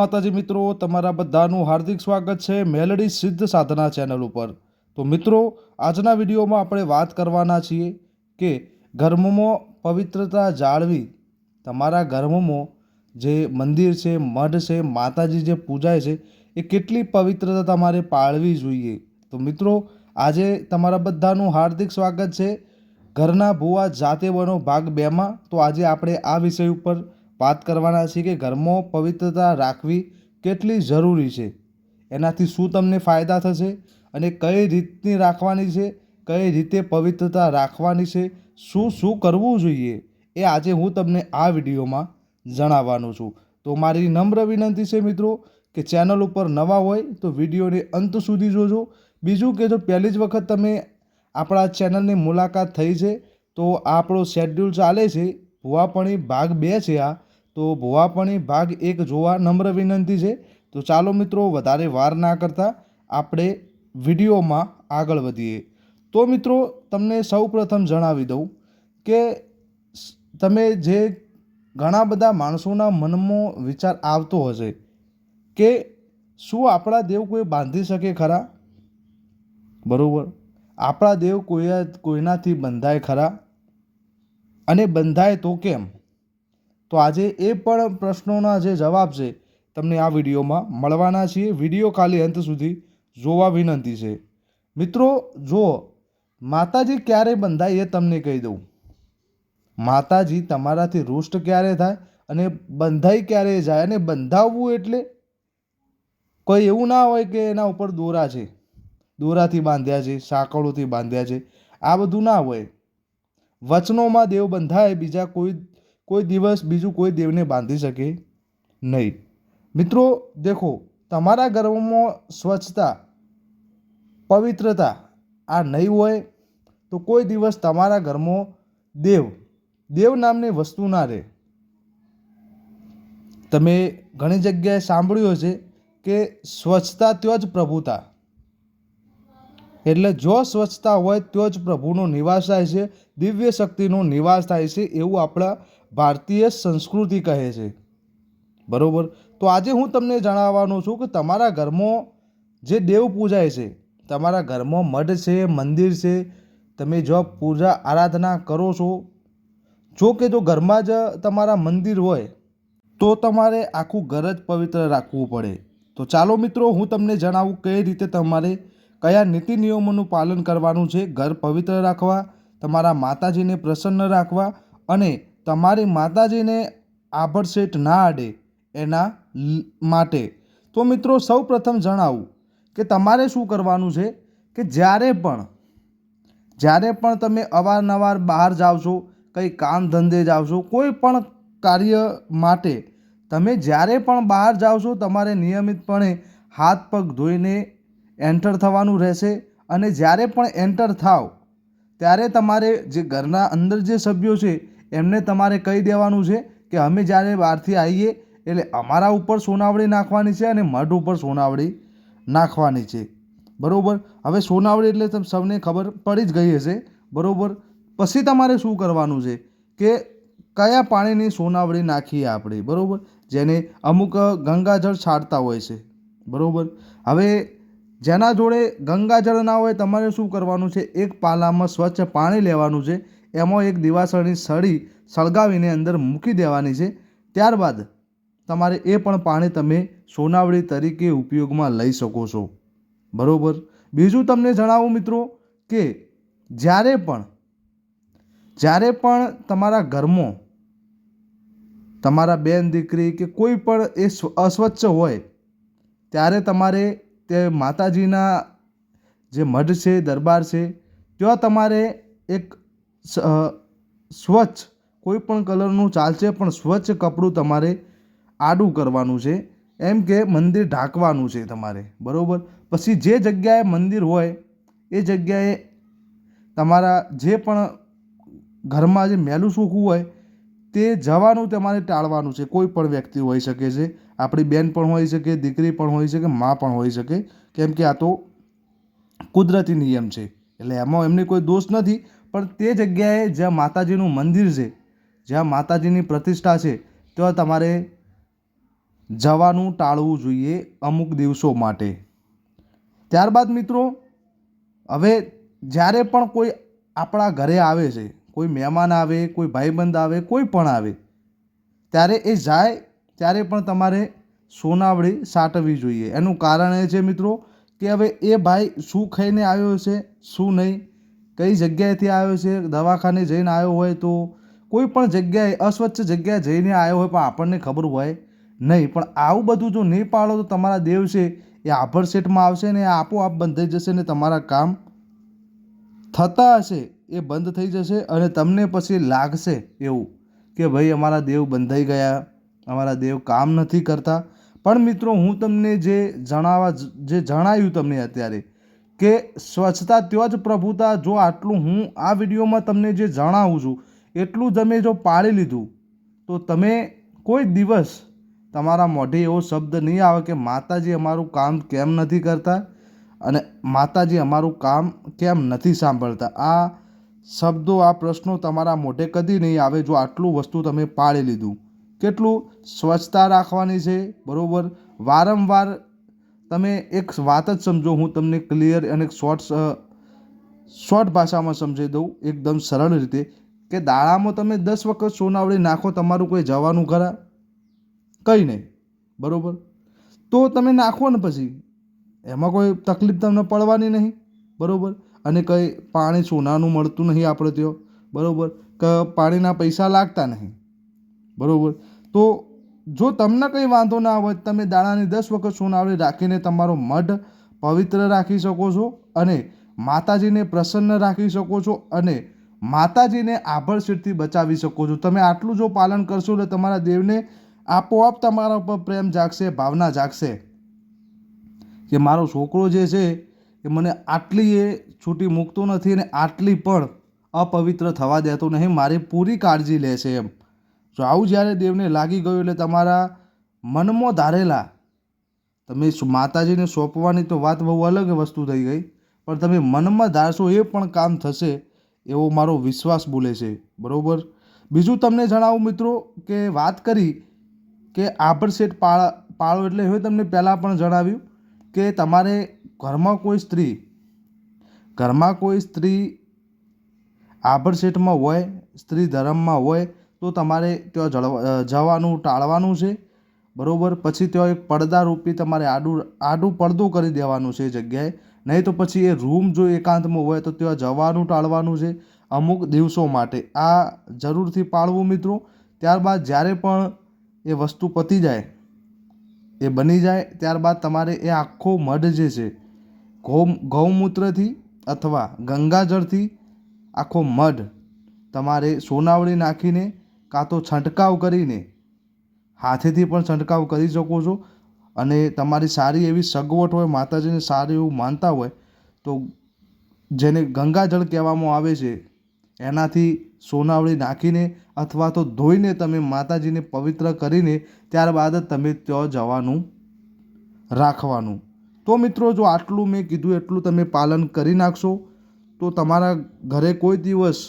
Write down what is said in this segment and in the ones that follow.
માતાજી મિત્રો, તમારા બધાનું હાર્દિક સ્વાગત છે મેલડી સિદ્ધ સાધના ચેનલ ઉપર. તો મિત્રો, આજના વિડીયોમાં આપણે વાત કરવાના છીએ કે ધર્મમાં પવિત્રતા જાળવી. તમારા ઘર્મમાં જે મંદિર છે, મઢ છે, માતાજી જે પૂજાય છે, એ કેટલી પવિત્રતા તમારે પાળવી જોઈએ? તો મિત્રો, આજે તમારા બધાનું હાર્દિક સ્વાગત છે. ઘરના ભૂવા જાતે બનો ભાગ બેમાં. તો આજે આપણે આ વિષય ઉપર વાત કરવાના છીએ કે ઘરમાં પવિત્રતા રાખવી કેટલી જરૂરી છે? એનાથી શું તમને ફાયદા થશે? અને કઈ રીતની રાખવાની છે? કઈ રીતે પવિત્રતા રાખવાની છે? શું શું કરવું જોઈએ? એ આજે હું તમને આ વિડીયોમાં જણાવવાનું છું. તો મારી નમ્ર વિનંતી છે મિત્રો કે ચેનલ ઉપર નવા હોય તો વિડીયોને અંત સુધી જોજો. બીજું કે જો પહેલી જ વખત તમે આપણા ચેનલની મુલાકાત થઈ છે, તો આપણો શેડ્યુલ ચાલે છે. ભુવાપણી ભાગ બે છે આ. તો ભોવાપણી ભાગ એક જોવા નમ્ર વિનંતી છે. તો ચાલો મિત્રો, વધારે વાર ના કરતાં આપણે વિડીયોમાં આગળ વધીએ. તો મિત્રો, તમને સૌ પ્રથમ જણાવી દઉં કે તમે જે ઘણા બધા માણસોના મનમાં વિચાર આવતો હશે કે શું આપણા દેવ કોઈ બાંધી શકે ખરા? બરાબર. આપણા દેવ કોઈ, કોઈનાથી બંધાય ખરા? અને બંધાય તો કેમ? તો આજે એ પણ પ્રશ્નોના જે જવાબ છે, તમને આ વિડીયોમાં મળવાના છીએ. વીડિયો ખાલી અંત સુધી જોવા વિનંતી છે. મિત્રો, જો માતાજી ક્યારે બંધાય એ તમને કહી દઉં. માતાજી તમારાથી રૂષ્ટ ક્યારે થાય અને બંધાઈ ક્યારે જાય અને બંધાવવું એટલે કોઈ એવું ના હોય કે એના ઉપર દોરા છે. દોરાથી બાંધ્યા છે, સાંકળોથી બાંધ્યા છે, આ બધું ના હોય. વચનોમાં દેવ બંધાય, બીજા કોઈ કોઈ દિવસ બીજું કોઈ દેવને બાંધી શકે નહીં. મિત્રો, દેખો, તમારા ઘરમાં સ્વચ્છતા, પવિત્રતા આ નહીં હોય, તો કોઈ દિવસ તમારા ઘરમાં દેવ દેવ નામની વસ્તુ ના રહે. તમે ઘણી જગ્યાએ સાંભળ્યું હશે કે સ્વચ્છતા ત્યાં જ પ્રભુતા. એટલે જો સ્વચ્છતા હોય તો જ પ્રભુનો નિવાસ થાય છે, દિવ્ય શક્તિનો નિવાસ થાય છે, એવું આપણા ભારતીય સંસ્કૃતિ કહે છે. બરાબર? તો આજે હું તમને જણાવવાનો છું કે તમારા ઘરમાં જે દેવ પૂજાય છે, તમારા ઘરમાં મઢ છે, મંદિર છે, તમે જો પૂજા આરાધના કરો છો, જો કે જો ઘરમાં જ તમારા મંદિર હોય, તો તમારે આખું ઘર જ પવિત્ર રાખવું પડે. તો ચાલો મિત્રો, હું તમને જણાવું કઈ રીતે તમારે કયા નીતિ નિયમોનું પાલન કરવાનું છે, ઘર પવિત્ર રાખવા, તમારા માતાજીને પ્રસન્ન રાખવા અને તમારી માતાજીને આભરસેટ ના અડે એના માટે. તો મિત્રો સૌ પ્રથમ જણાવું કે તમારે શું કરવાનું છે કે જ્યારે પણ જ્યારે પણ તમે અવારનવાર બહાર જાઓ છો, કંઈ કામ ધંધે જાઓ છો, કોઈ પણ કાર્ય માટે તમે જ્યારે પણ બહાર જાઓ છો, તમારે નિયમિતપણે હાથ પગ ધોઈને એન્ટર થવાનું રહેશે અને જ્યારે પણ એન્ટર થાવ, ત્યારે તમારે જે ઘરના અંદર જે સભ્યો છે એમને તમારે કહી દેવાનું છે કે અમે જ્યારે બહારથી આવીએ, એટલે અમારા ઉપર સોનાવડી નાખવાની છે અને મઢ ઉપર સોનાવડી નાખવાની છે. બરાબર? હવે સોનાવડી એટલે તમે સૌને ખબર પડી જ ગઈ હશે. બરાબર? પછી તમારે શું કરવાનું છે? કે કયા પાણીની સોનાવડી નાખીએ આપણે? બરાબર? જેને અમુક ગંગાજળ છાંટતા હોય છે. બરાબર? હવે જેના જોડે ગંગાજળ ના હોય, તમારે શું કરવાનું છે? એક પાલામાં સ્વચ્છ પાણી લેવાનું છે. એમાં એક દિવાસળની સળી સળગાવીને અંદર મૂકી દેવાની છે. ત્યારબાદ તમારે એ પણ પાણી તમે સોનાવડી તરીકે ઉપયોગમાં લઈ શકો છો. બરાબર? બીજું તમને જણાવું મિત્રો કે જ્યારે પણ જ્યારે પણ તમારા ઘરમાં તમારા બેન દીકરી કે કોઈ પણ એ સ્વ- અસ્વચ્છ હોય, ત્યારે તમારે તે માતાજીના જે મઢ છે, દરબાર છે, ત્યાં તમારે એક સ્વચ્છ, કોઈ પણ કલરનું ચાલશે, પણ સ્વચ્છ કપડું તમારે આડું કરવાનું છે. એમ કે મંદિર ઢાંકવાનું છે તમારે, બરાબર? પછી જે જગ્યાએ મંદિર હોય, એ જગ્યાએ તમારા જે પણ ઘરમાં જે મેલું સૂકવું હોય, તે જવાનું તમારે ટાળવાનું છે. કોઈ પણ વ્યક્તિ હોઈ શકે છે. આપણી બેન પણ હોઈ શકે, દીકરી પણ હોઈ શકે, મા પણ હોઈ શકે. કેમ કે આ તો કુદરતી નિયમ છે. એટલે એમાં એમને કોઈ દોષ નથી. પણ તે જગ્યાએ જ્યાં માતાજીનું મંદિર છે, જ્યાં માતાજીની પ્રતિષ્ઠા છે, ત્યાં તમારે જવાનું ટાળવું જોઈએ અમુક દિવસો માટે. ત્યારબાદ મિત્રો, હવે જ્યારે પણ કોઈ આપણા ઘરે આવે છે, કોઈ મહેમાન આવે, કોઈ ભાઈબંધ આવે, કોઈ પણ આવે, ત્યારે એ જાય ત્યારે પણ તમારે સોનાવળી સાટવી જોઈએ. એનું કારણ એ છે મિત્રો કે હવે એ ભાઈ શું ખાઈને આવ્યો છે શું નહીં કઈ જગ્યાએથી આવ્યો છે? દવાખાને જઈને આવ્યો હોય તો? કોઈ પણ જગ્યાએ, અસ્વચ્છ જગ્યાએ જઈને આવ્યો હોય પણ આપણને ખબર હોય નહીં. પણ આવું બધું જો નહીં પાડો તો તમારા દેવ છે એ આભર સેટમાં આવશે ને આપોઆપ બંધ થઈ જશે ને તમારા કામ થતા હશે, એ બંધ થઈ જશે અને તમને પછી લાગશે એવું કે ભાઈ અમારા દેવ બંધાઈ ગયા, અમારા દેવ કામ નથી કરતા. પણ મિત્રો, હું તમને જે જણાવવા જે જણાવ્યું તમને અત્યારે કે સ્વચ્છતા ત્યાં જ પ્રભુતા જો આટલું હું આ વિડીયોમાં તમને જે જણાવું છું, એટલું તમે જો પાળી લીધું, તો તમે કોઈ દિવસ તમારા મોઢે એવો શબ્દ નહીં આવે કે માતાજી અમારું કામ કેમ નથી કરતા અને માતાજી અમારું કામ કેમ નથી સાંભળતા. આ શબ્દો, આ પ્રશ્નો તમારા મોઢે કદી નહીં આવે જો આટલું વસ્તુ તમે પાળી લીધું. કેટલું સ્વચ્છતા રાખવાની છે, બરાબર? વારંવાર તમે એક વાત જ સમજો, હું તમને ક્લિયર અને શોર્ટ શોર્ટ ભાષામાં સમજાવી દઉં, એકદમ સરળ રીતે, કે દાળામાં તમે દસ વખત સોનાવળી નાખો, તમારું કોઈ જવાનું ખરા? કંઈ નહીં. બરાબર? તો તમે નાખો ને પછી. એમાં કોઈ તકલીફ તમને પડવાની નહીં. બરાબર? અને કંઈ પાણી સોનાનું મળતું નહીં આપણે ત્યાં. બરાબર? કે, પાણીના પૈસા લાગતા નહીં. બરાબર? તો જો તમને કંઈ વાંધો ના હોય તમે દાણાની દસ વખત સોનાવળી રાખીને તમારો મઢ પવિત્ર રાખી શકો છો અને માતાજીને પ્રસન્ન રાખી શકો છો અને માતાજીને આભડશેટથી બચાવી શકો છો. તમે આટલું જો પાલન કરશો એટલે તમારા દેવને આપોઆપ તમારા ઉપર પ્રેમ જાગશે, ભાવના જાગશે. કે મારો છોકરો જે છે એ મને આટલી એ છૂટી મૂકતો નથી અને આટલી પણ અપવિત્ર થવા દેતો નહીં, મારી પૂરી કાળજી લે છે એમ. જો આવું જ્યારે દેવને લાગી ગયું એટલે તમારા મનમાં ધારેલા, તમે માતાજીને સોંપવાની તો વાત બહુ અલગ વસ્તુ થઈ ગઈ, પણ તમે મનમાં ધારશો એ પણ કામ થશે એવો મારો વિશ્વાસ બોલે છે. બરાબર? બીજું તમને જણાવું મિત્રો કે વાત કરી કે આભર સેટ પાળ, પાળો એટલે હવે તમને પહેલાં પણ જણાવ્યું કે તમારે ઘરમાં કોઈ સ્ત્રી, ઘરમાં કોઈ સ્ત્રી આભર સેટમાં હોય, સ્ત્રી ધર્મમાં હોય તો તમારે ત્યાં જળવા જવાનું, ટાળવાનું છે. બરાબર? પછી ત્યાં એક પડદા રૂપી તમારે આડું આડું પડદો કરી દેવાનું છે એ જગ્યાએ. નહીં તો પછી એ રૂમ જો એકાંતમાં હોય તો ત્યાં જવાનું, ટાળવાનું છે અમુક દિવસો માટે. આ જરૂરથી પાળવું મિત્રો. ત્યારબાદ જ્યારે પણ એ વસ્તુ પતી જાય, એ બની જાય, ત્યારબાદ તમારે એ આખો મઢ જે છે ગૌ ગૌમૂત્રથી અથવા ગંગાજળથી આખો મઢ તમારે સોનાવળી નાખીને કાં તો છંટકાવ કરીને હાથેથી પણ છંટકાવ કરી શકો છો. અને તમારી સારી એવી સગવડ હોય, માતાજીને સારું એવું માનતા હોય, તો જેને ગંગાજળ કહેવામાં આવે છે, એનાથી સોનાવળી નાખીને અથવા તો ધોઈને તમે માતાજીને પવિત્ર કરીને ત્યારબાદ જ તમે ત્યાં જવાનું રાખવાનું. તો મિત્રો, જો આટલું મેં કીધું, એટલું તમે પાલન કરી નાખશો, તો તમારા ઘરે કોઈ દિવસ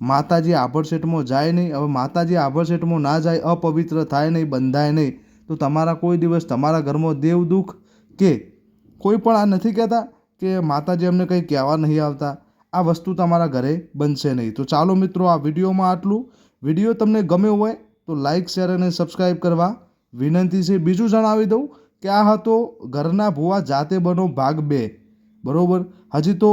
માતાજી આભડસેટમાં જાય નહીં, હવે માતાજી આભડસેટમાં ના જાય, અપવિત્ર થાય નહીં, બંધાય નહીં. તો તમારા કોઈ દિવસ તમારા ઘરમાં દેવ દુઃખ કે કોઈ પણ આ નથી કહેતા કે માતાજી અમને કંઈ કહેવા નહીં આવતા. આ વસ્તુ તમારા ઘરે બનશે નહીં. તો ચાલો મિત્રો, આ વિડીયોમાં આટલું. વીડિયો તમને ગમ્યો હોય તો લાઇક શેર અને સબસ્ક્રાઈબ કરવા વિનંતી છે. બીજું જણાવી દઉં કે આ હતો ઘરના ભૂવા જાતે બનો ભાગ બે. બરાબર? હજી તો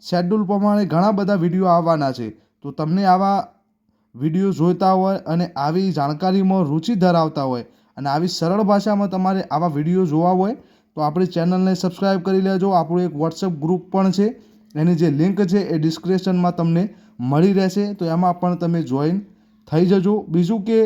શેડ્યુલ પ્રમાણે ઘણા બધા વીડિયો આવવાના છે. તો તમને આવા વીડિયો જોઈતા હોય અને આવી જાણકારીમાં રુચિ ધરાવતા હોય અને આવી સરળ ભાષામાં તમારે આવા વીડિયો જોવા હોય, તો આપણી ચેનલને સબસ્ક્રાઈબ કરી લેજો. આપણું એક વોટ્સઅપ ગ્રુપ પણ છે. એની જે લિંક છે એ ડિસ્ક્રિપ્શનમાં તમને મળી રહેશે. તો એમાં પણ તમે જોઈન થઈ જજો. બીજું કે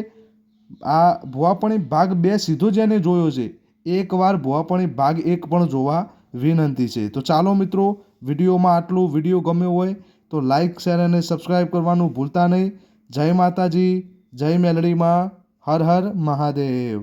આ ભુવાપણી ભાગ બે સીધો જેને જોયો છે. એકવાર ભુવાપણી ભાગ એક પણ જોવા વિનંતી છે. તો ચાલો મિત્રો, વિડીયોમાં આટલું. વીડિયો ગમ્યો હોય તો લાઇક શેર અને સબસ્ક્રાઈબ કરવાનું ભૂલતા નહીં. જય માતાજી, જય મેલડીમાં, હર હર મહાદેવ.